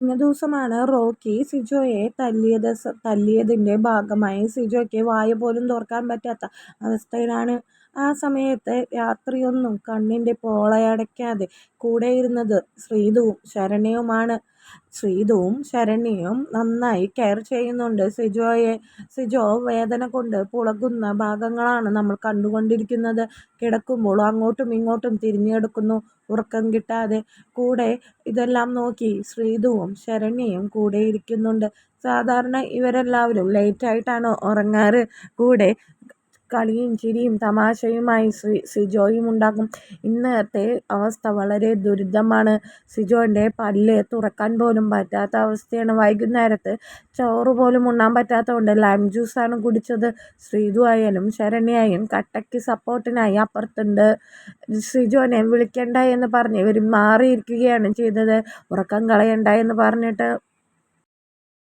കഴിഞ്ഞ ദിവസമാണ് റോക്കി സിജോയെ തല്ലിയത് തല്ലിയതിന്റെ ഭാഗമായി സിജോയ്ക്ക് വായ പോലും തുറക്കാൻ പറ്റാത്ത അവസ്ഥയിലാണ് ആ സമയത്ത് രാത്രിയൊന്നും കണ്ണിന്റെ പോളയടയ്ക്കാതെ കൂടെയിരുന്നത് ശ്രീതുവും ശരണ്യയുമാണ് ശ്രീതുവും ശരണ്യയും നന്നായി കെയർ ചെയ്യുന്നുണ്ട്. സിജോയെ സിജോ വേദന കൊണ്ട് പുളകുന്ന ഭാഗങ്ങളാണ് നമ്മൾ കണ്ടുകൊണ്ടിരിക്കുന്നത്. കിടക്കുമ്പോൾ അങ്ങോട്ടും ഇങ്ങോട്ടും തിരിഞ്ഞെടുക്കുന്നു. ഉറക്കം കിട്ടാതെ കൂടെ ഇതെല്ലാം നോക്കി ശ്രീതുവും ശരണ്യയും കൂടെ ഇരിക്കുന്നുണ്ട്. സാധാരണ ഇവരെല്ലാവരും ലേറ്റായിട്ടാണ് ഉറങ്ങാറ്. കൂടെ കളിയും ചിരിയും തമാശയുമായി സിജോയും ഉണ്ടാകും. ഇന്നത്തെ അവസ്ഥ വളരെ ദുരിതമാണ്. സിജോന്റെ പല്ല് തുറക്കാൻ പോലും പറ്റാത്ത അവസ്ഥയാണ്. വൈകുന്നേരത്ത് ചോറ് പോലും ഉണ്ണാൻ പറ്റാത്തതുകൊണ്ട് ലൈം ജ്യൂസാണ് കുടിച്ചത്. ശ്രീതു ആയാലും ശരണ്യായും കട്ടയ്ക്ക് സപ്പോർട്ടിനായി അപ്പുറത്തുണ്ട്. സിജോനെ വിളിക്കണ്ട എന്ന് പറഞ്ഞ് ഇവർ മാറിയിരിക്കുകയാണ് ചെയ്തത്. ഉറക്കം കളയണ്ട എന്ന് പറഞ്ഞിട്ട്